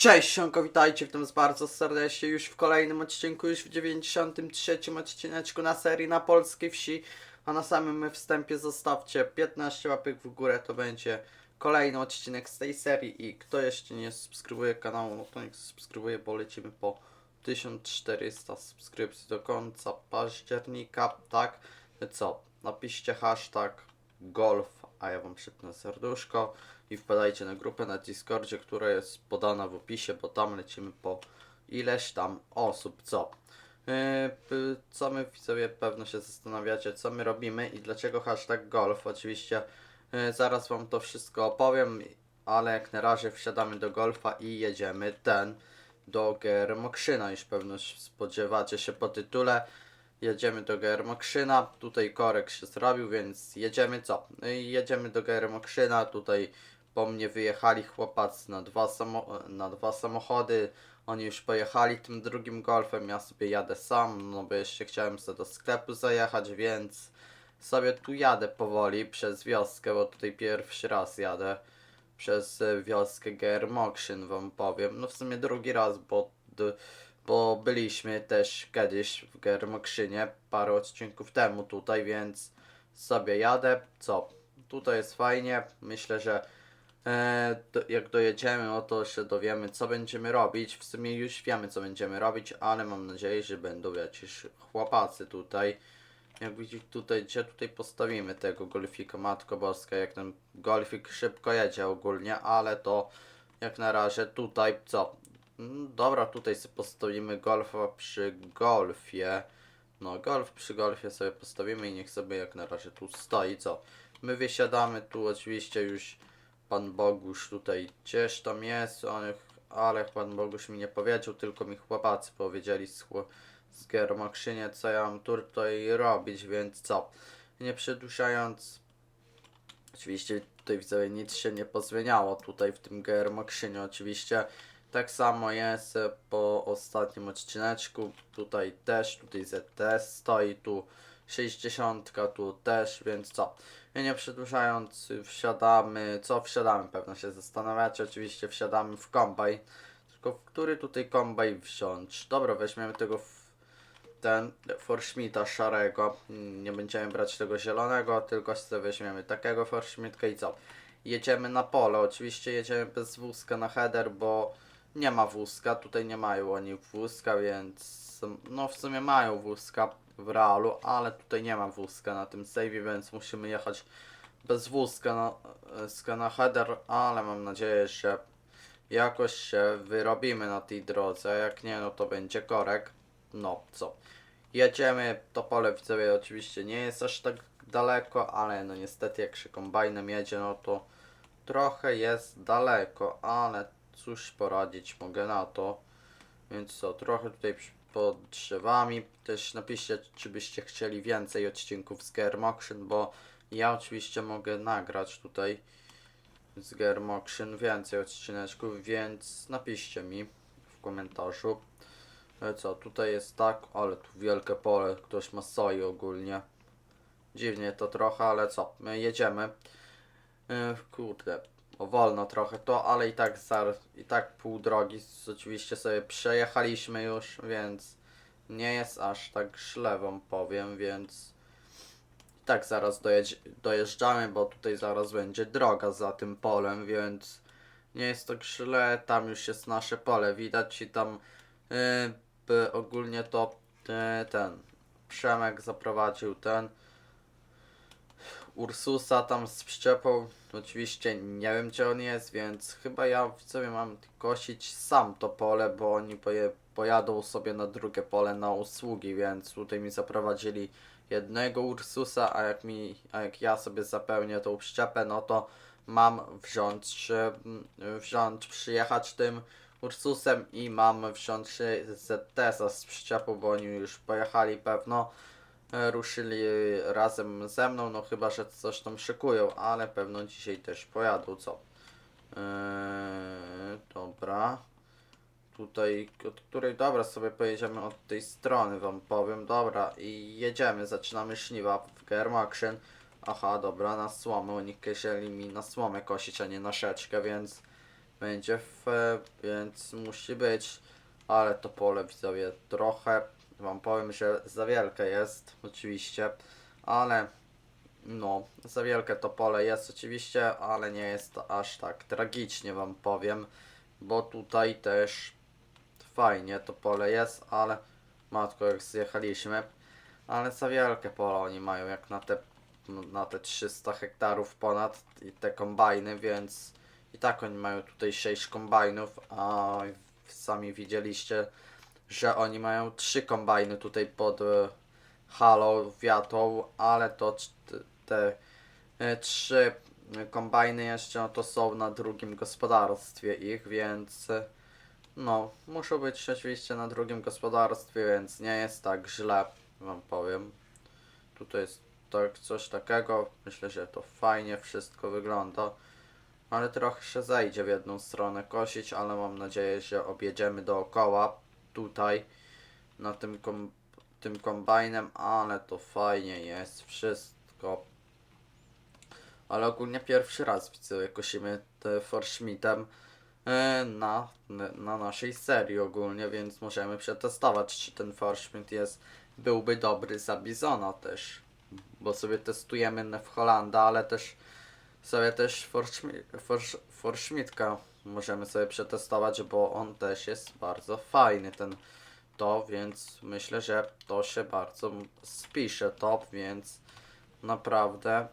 Cześć, siąko, witajcie, witam was bardzo serdecznie już w kolejnym odcinku, już w 93 odcineczku na serii na polskiej wsi. A na samym wstępie zostawcie 15 łapek w górę, to będzie kolejny odcinek z tej serii i kto jeszcze nie subskrybuje kanału, no to niech subskrybuje, bo lecimy po 1400 subskrypcji do końca października, tak? Co? Napiszcie hashtag golf, a ja wam przypnę serduszko i wpadajcie na grupę na Discordzie, która jest podana w opisie, bo tam lecimy po ileś tam osób, co? Yy, co my widzowie pewno się zastanawiacie, co my robimy i dlaczego hashtag golf. Oczywiście yy, zaraz wam to wszystko opowiem, ale jak na razie wsiadamy do golfa i jedziemy ten do Germokrzyna. Już pewno spodziewacie się po tytule. Jedziemy do Germokrzyna. Tutaj korek się zrobił, więc jedziemy co? Yy, Jedziemy do Germokrzyna. Tutaj po mnie wyjechali chłopacy na dwa, samo- na dwa samochody. Oni już pojechali tym drugim golfem, ja sobie jadę sam, no bo jeszcze chciałem sobie do sklepu zajechać, więc sobie tu jadę powoli przez wioskę, bo tutaj pierwszy raz jadę przez e, wioskę Germokszyn wam powiem. No w sumie drugi raz, bo, bo byliśmy też kiedyś w Germokrzynie parę odcinków temu tutaj, więc sobie jadę. Co? Tutaj jest fajnie. Myślę, że do, jak dojedziemy, no to się dowiemy, co będziemy robić. W sumie już wiemy, co będziemy robić, ale mam nadzieję, że będą jakieś chłopacy tutaj. Jak widzicie tutaj, gdzie tutaj postawimy tego golfika, Matko Boska, jak ten golfik szybko jedzie ogólnie, ale to jak na razie tutaj, co? Mm, Dobra, tutaj sobie postawimy golfa przy golfie. No, golf przy golfie sobie postawimy i niech sobie jak na razie tu stoi, co? My wysiadamy tu oczywiście już Pan Bogusz tutaj gdzieś tam jest, on, ale Pan Bogusz mi nie powiedział, tylko mi chłopacy powiedzieli z, z co ja mam tu tutaj robić, więc co? Nie przedłużając, oczywiście tutaj widzę, nic się nie pozmieniało tutaj w tym Germokrzynie, oczywiście tak samo jest e, po ostatnim odcineczku, tutaj też, tutaj ZTS stoi, tu 60, tu też, więc co? I nie przedłużając, wsiadamy, co wsiadamy, pewno się zastanawiacie, oczywiście wsiadamy w kombaj, tylko w który tutaj kombaj wziąć? Dobra, weźmiemy tego ten Forschmita szarego, nie będziemy brać tego zielonego, tylko sobie weźmiemy takiego Forschmitka i co? Jedziemy na pole, oczywiście jedziemy bez wózka na header, bo nie ma wózka, tutaj nie mają oni wózka, więc no w sumie mają wózka w realu, ale tutaj nie ma wózka na tym save, więc musimy jechać bez wózka na, na header, ale mam nadzieję, że jakoś się wyrobimy na tej drodze, jak nie, no to będzie korek. No, co? Jedziemy, to pole widzowie oczywiście nie jest aż tak daleko, ale no niestety jak się kombajnem jedzie, no to trochę jest daleko, ale cóż poradzić mogę na to. Więc co, trochę tutaj pod drzewami. Też napiszcie, czy byście chcieli więcej odcinków z Germoction, bo ja oczywiście mogę nagrać tutaj z Germoction więcej odcineczków, więc napiszcie mi w komentarzu. E, Co, tutaj jest tak, ale tu wielkie pole, ktoś ma soi ogólnie. Dziwnie to trochę, ale co, my jedziemy. E, Kurde, wolno trochę to, ale i tak zaraz, i tak pół drogi oczywiście sobie przejechaliśmy już, więc nie jest aż tak źle powiem, więc i tak zaraz dojeżdżamy, bo tutaj zaraz będzie droga za tym polem, więc nie jest tak źle, tam już jest nasze pole, widać i tam yy, ogólnie to yy, ten Przemek zaprowadził ten Ursusa tam z przyczepą. Oczywiście nie wiem gdzie on jest, więc chyba ja sobie mam kosić sam to pole, bo oni poje, pojadą sobie na drugie pole na usługi, więc tutaj mi zaprowadzili jednego Ursusa, a jak mi, a jak ja sobie zapełnię tą przyczepę, no to mam wziąć, e, m, wziąć, przyjechać tym Ursusem i mam wziąć ZTS-a z przyczepą, bo oni już pojechali pewno ruszyli razem ze mną, no chyba, że coś tam szykują, ale pewno dzisiaj też pojadą, co? Eee, dobra. Tutaj, od której, dobra, sobie pojedziemy od tej strony, wam powiem, dobra, i jedziemy, zaczynamy żniwa w Germaction. Aha, dobra, na słomę, oni kieżeli mi na słomę kosić, a nie na szeczkę, więc będzie więc musi być, ale to pole widzowie trochę, wam powiem, że za wielkie jest oczywiście, ale no, za wielkie to pole jest oczywiście, ale nie jest aż tak tragicznie wam powiem, bo tutaj też fajnie to pole jest, ale matko jak zjechaliśmy, ale za wielkie pole oni mają jak na te, na te 300 hektarów ponad i te kombajny, więc i tak oni mają tutaj 6 kombajnów, a sami widzieliście, że oni mają 3 kombajny tutaj pod e, halą, wiatą, ale to te e, trzy kombajny jeszcze no to są na drugim gospodarstwie ich, więc e, no, muszą być oczywiście na drugim gospodarstwie, więc nie jest tak źle, wam powiem. Tutaj jest tak, coś takiego, myślę, że to fajnie wszystko wygląda. Ale trochę się zejdzie w jedną stronę kosić, ale mam nadzieję, że objedziemy dookoła tutaj na tym, kom, tym kombajnem, ale to fajnie jest wszystko. Ale ogólnie pierwszy raz widzę, kosimy te Forschmittem e, na, na naszej serii ogólnie, więc możemy przetestować, czy ten Forschmitt jest, byłby dobry za Bizona też. Bo sobie testujemy w Holanda, ale też sobie też Forschmi- Forsch- Forschmittka możemy sobie przetestować, bo on też jest bardzo fajny ten to, więc myślę, że to się bardzo spisze top, więc naprawdę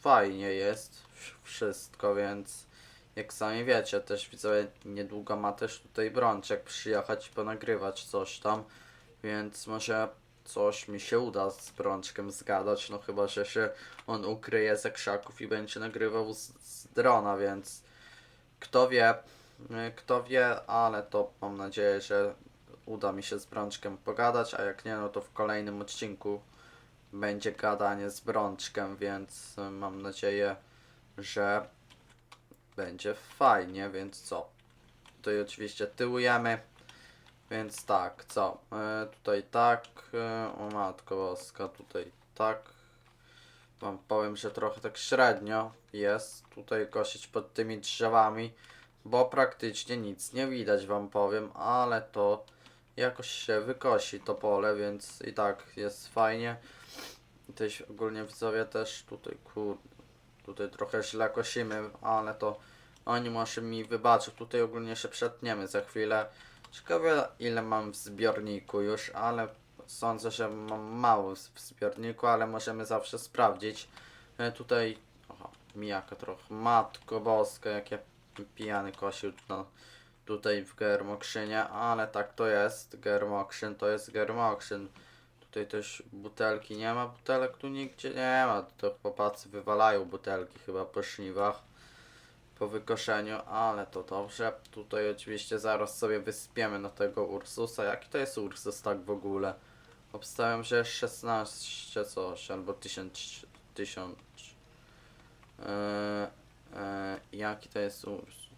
fajnie jest wsz- wszystko, więc jak sami wiecie, też widzę, niedługo ma też tutaj Brączek przyjechać i ponagrywać coś tam, więc może coś mi się uda z Brączkiem zgadać, no chyba, że się on ukryje ze krzaków i będzie nagrywał z, z drona, więc kto wie, y, kto wie, ale to mam nadzieję, że uda mi się z Brączkiem pogadać, a jak nie, no to w kolejnym odcinku będzie gadanie z Brączkiem, więc y, mam nadzieję, że będzie fajnie, więc co? Tutaj oczywiście tyłujemy, więc tak, co? E, tutaj tak, e, o matko boska, tutaj tak. Wam powiem, że trochę tak średnio jest tutaj kosić pod tymi drzewami, bo praktycznie nic nie widać wam powiem, ale to jakoś się wykosi to pole, więc i tak jest fajnie. Też ogólnie widzowie też tutaj kur... Tutaj trochę źle kosimy, ale to oni może mi wybaczą. Tutaj ogólnie się przetniemy za chwilę. Ciekawe ile mam w zbiorniku już, ale sądzę, że mam mało w zbiorniku, ale możemy zawsze sprawdzić. E, tutaj, aha, mijaka trochę, matko boska, jak ja pijany kosił no, tutaj w Germokrzynie, ale tak to jest, Germokrzyn to jest Germokrzyn. Tutaj też butelki, nie ma butelek tu nigdzie, nie ma, to chłopacy wywalają butelki chyba po żniwach po wykoszeniu, ale to dobrze. Tutaj oczywiście zaraz sobie wyspiemy na tego Ursusa. Jaki to jest Ursus tak w ogóle? Obstawiam, że 16 coś, albo 1000. 1000. Eee, eee, jaki to jest Ursus?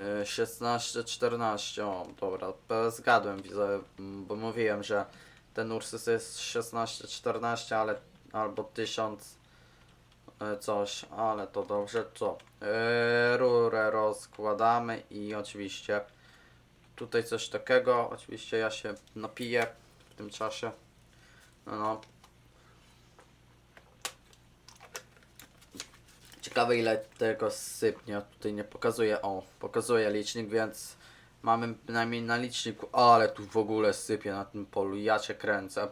Eee, 16, 14, o dobra, zgadłem, bo mówiłem, że ten Ursus jest 16, 14, ale albo 1000 e, coś, ale to dobrze, co? E, rurę rozkładamy i oczywiście tutaj coś takiego, oczywiście ja się napiję w tym czasie. No, no. Ciekawe ile tego sypnie, tutaj nie pokazuje, o, pokazuje licznik, więc mamy bynajmniej na liczniku, ale tu w ogóle sypie na tym polu, ja cię kręcę.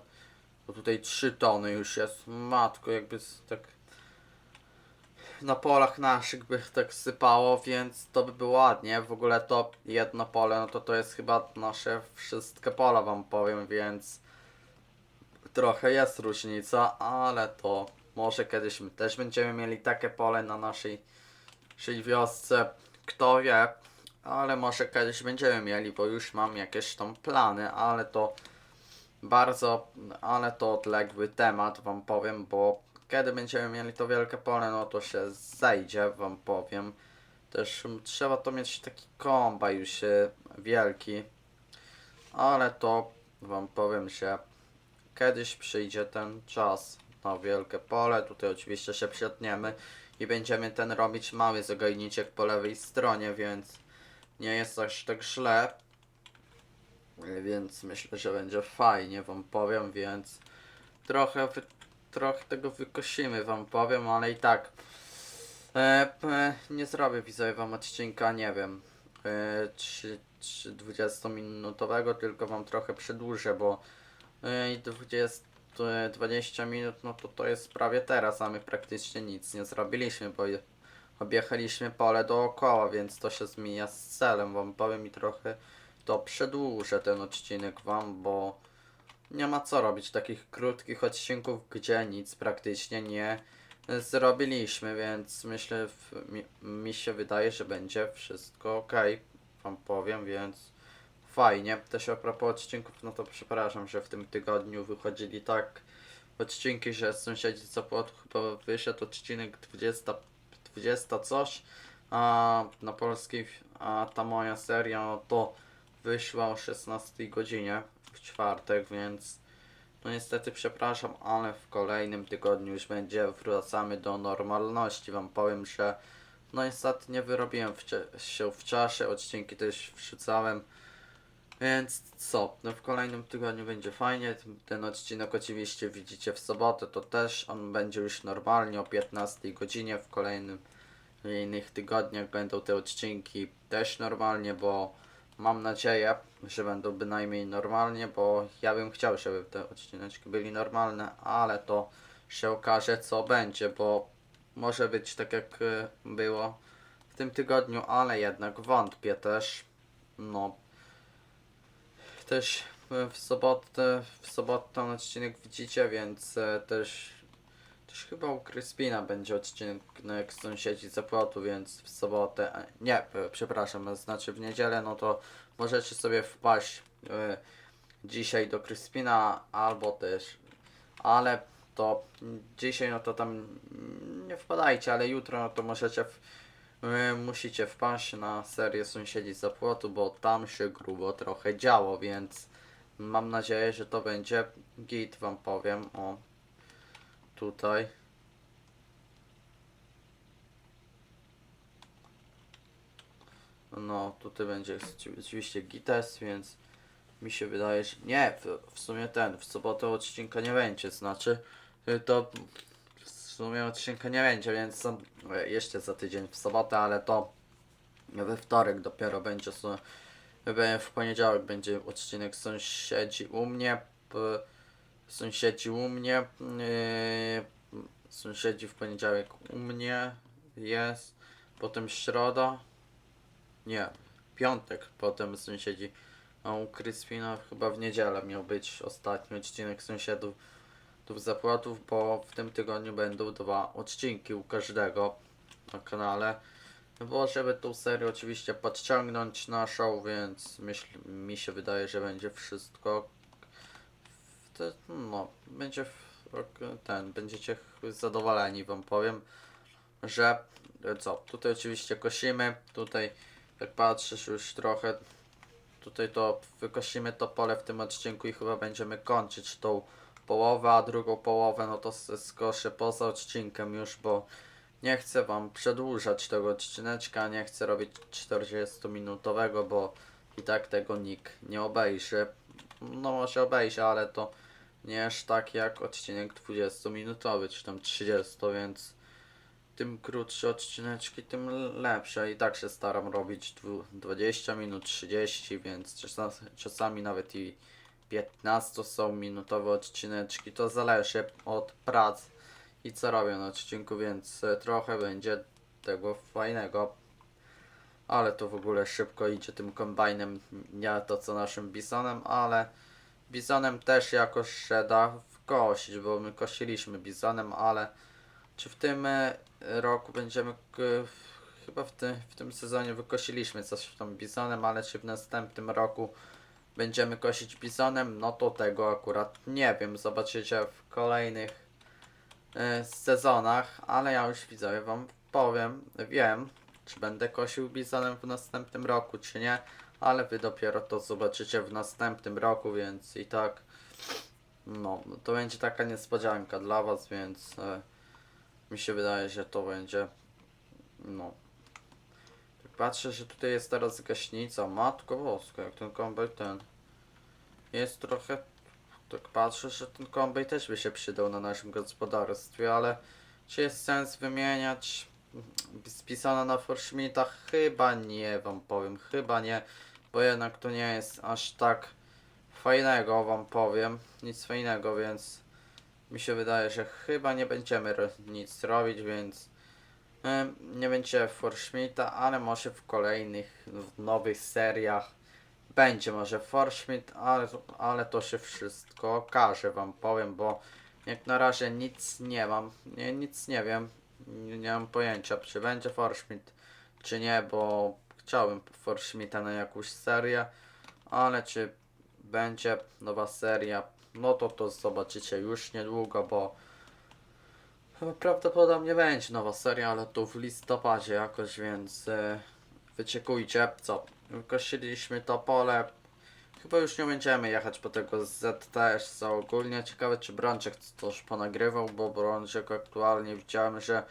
Bo tutaj 3 tony już jest, matko, jakby tak na polach naszych by tak sypało, więc to by było ładnie. W ogóle to jedno pole, no to to jest chyba nasze wszystkie pola wam powiem, więc trochę jest różnica, ale to może kiedyś my też będziemy mieli takie pole na naszej, naszej wiosce. Kto wie, ale może kiedyś będziemy mieli, bo już mam jakieś tam plany, ale to bardzo, ale to odległy temat wam powiem, bo kiedy będziemy mieli to wielkie pole, no to się zejdzie, wam powiem. Też trzeba to mieć taki kombaj już e, wielki, ale to wam powiem, że kiedyś przyjdzie ten czas na wielkie pole. Tutaj oczywiście się przetniemy i będziemy ten robić mały zagajniczek po lewej stronie, więc nie jest aż tak źle. Więc myślę, że będzie fajnie, wam powiem, więc trochę, trochę tego wykosimy, wam powiem, ale i tak. E, p, nie zrobię widzowie wam odcinka, nie wiem, e, czy, czy 20-minutowego, tylko wam trochę przedłużę, bo e, i 20, e, 20 minut, no to to jest prawie teraz, a my praktycznie nic nie zrobiliśmy, bo je- objechaliśmy pole dookoła, więc to się zmienia z celem, wam powiem i trochę to przedłużę ten odcinek wam, bo nie ma co robić takich krótkich odcinków, gdzie nic praktycznie nie zrobiliśmy, więc myślę, mi, mi się wydaje, że będzie wszystko ok, wam powiem, więc fajnie. Też a propos odcinków, no to przepraszam, że w tym tygodniu wychodzili tak odcinki, że sąsiedzi z Opłotu chyba wyszedł odcinek 20, 20 coś, a na polskiej, a ta moja seria, no to wyszła o 16 godzinie w czwartek, więc no niestety przepraszam, ale w kolejnym tygodniu już będzie wracamy do normalności. Wam powiem, że no niestety nie wyrobiłem wcie- się w czasie, odcinki też wrzucałem. Więc co, no w kolejnym tygodniu będzie fajnie. Ten odcinek oczywiście widzicie w sobotę, to też on będzie już normalnie o 15 godzinie. W kolejnym w innych tygodniach będą te odcinki też normalnie, bo mam nadzieję, że będą bynajmniej normalnie, bo ja bym chciał, żeby te odcineczki byli normalne, ale to się okaże co będzie, bo może być tak jak e, było w tym tygodniu, ale jednak wątpię też. No. Też w sobotę, w sobotę ten odcinek widzicie, więc e, też też chyba u Kryspina będzie odcinek sąsiedzi zapłotu, więc w sobotę, nie, przepraszam, znaczy w niedzielę, no to możecie sobie wpaść e, dzisiaj do Kryspina, albo też, ale to dzisiaj, no to tam nie wpadajcie, ale jutro, no to możecie, w, e, musicie wpaść na serię sąsiedzi zapłotu, bo tam się grubo trochę działo, więc mam nadzieję, że to będzie git, wam powiem, o tutaj. No, tutaj będzie oczy- oczywiście gites, więc mi się wydaje, że nie, w, w sumie ten, w sobotę odcinka nie będzie, znaczy y, to w sumie odcinka nie będzie, więc e, jeszcze za tydzień w sobotę, ale to we wtorek dopiero będzie, e, w poniedziałek będzie odcinek sąsiedzi u mnie, sąsiedzi u mnie, yy, sąsiedzi w poniedziałek u mnie jest, potem środa, nie, piątek, potem sąsiedzi, a u Kryspina chyba w niedzielę miał być ostatni odcinek sąsiadów tu zapłatów, bo w tym tygodniu będą dwa odcinki u każdego na kanale. Bo żeby tą serię oczywiście podciągnąć naszą, więc myśl, mi się wydaje, że będzie wszystko to, no, będzie w- ten, będziecie zadowoleni, wam powiem, że e, co, tutaj oczywiście kosimy, tutaj jak patrzysz już trochę, tutaj to wykosimy to pole w tym odcinku i chyba będziemy kończyć tą połowę, a drugą połowę no to skoszę poza odcinkiem już, bo nie chcę wam przedłużać tego odcineczka, nie chcę robić 40 minutowego, bo i tak tego nikt nie obejrzy. No może obejrzy, ale to nie tak jak odcinek 20 minutowy, czy tam 30, więc tym krótsze odcineczki, tym lepsze. I tak się staram robić dwu- 20 minut, 30, więc czasami, nawet i 15 są minutowe odcineczki. To zależy od prac i co robię na odcinku, więc trochę będzie tego fajnego. Ale to w ogóle szybko idzie tym kombajnem, nie to co naszym bisonem, ale bisonem też jakoś się da bo my kosiliśmy bisonem, ale czy w tym e, roku będziemy, w- chyba w, tym w tym sezonie wykosiliśmy coś tam bisonem, ale czy w następnym roku będziemy kosić bisonem, no to tego akurat nie wiem, zobaczycie w kolejnych e, sezonach, ale ja już widzowie wam powiem, wiem, czy będę kosił bisonem w następnym roku, czy nie, ale wy dopiero to zobaczycie w następnym roku, więc i tak, no, to będzie taka niespodzianka dla was, więc e, Mi się wydaje, że to będzie. No. Patrzę, że tutaj jest teraz gaśnica. Matko boska, jak ten kombaj ten. Jest trochę. Tak patrzę, że ten kombaj też by się przydał na naszym gospodarstwie, ale czy jest sens wymieniać? Spisane na Forschmita? Chyba nie, wam powiem. Chyba nie, bo jednak to nie jest aż tak fajnego, wam powiem. Nic fajnego, więc mi się wydaje, że chyba nie będziemy nic robić, więc nie będzie Forschmita, ale może w kolejnych, w nowych seriach będzie może Forschmidt, ale, ale to się wszystko okaże, wam powiem, bo jak na razie nic nie mam, nie, nic nie wiem, nie, nie mam pojęcia, czy będzie Forschmidt, czy nie, bo chciałem Forschmita na jakąś serię, ale czy będzie nowa seria, no to to zobaczycie już niedługo, bo prawdopodobnie będzie nowa seria, ale to w listopadzie jakoś, więc e, wyczekujcie. Co? Wykosiliśmy to pole. Chyba już nie będziemy jechać po tego ZTS, co ogólnie ciekawe czy Brączek coś ponagrywał, bo Brączek aktualnie widziałem, że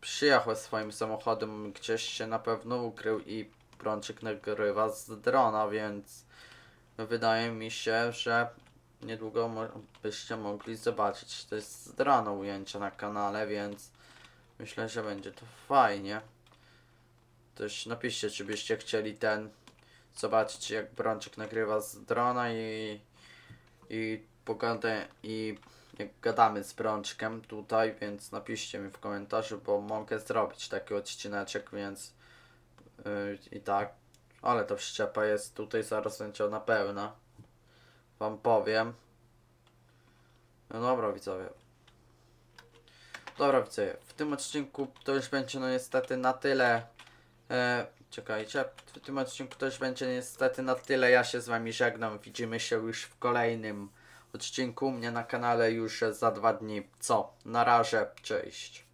przyjechał swoim samochodem, gdzieś się na pewno ukrył i Brączek nagrywa z drona, więc wydaje mi się, że niedługo mo- byście mogli zobaczyć to jest z drona ujęcia na kanale, więc myślę, że będzie to fajnie. Też napiszcie, czy byście chcieli ten zobaczyć jak Brączek nagrywa z drona i i pogadę i jak gadamy z Brączkiem tutaj, więc napiszcie mi w komentarzu, bo mogę zrobić taki odcineczek, więc i tak. Ale to wszczepa jest tutaj zaraz będzie ona pełna. Wam powiem. No dobra widzowie. Dobra widzowie, w tym odcinku to już będzie no niestety na tyle. E, czekajcie, w tym odcinku to już będzie niestety na tyle. Ja się z wami żegnam. Widzimy się już w kolejnym odcinku u mnie na kanale już za dwa dni. Co? Na razie, cześć.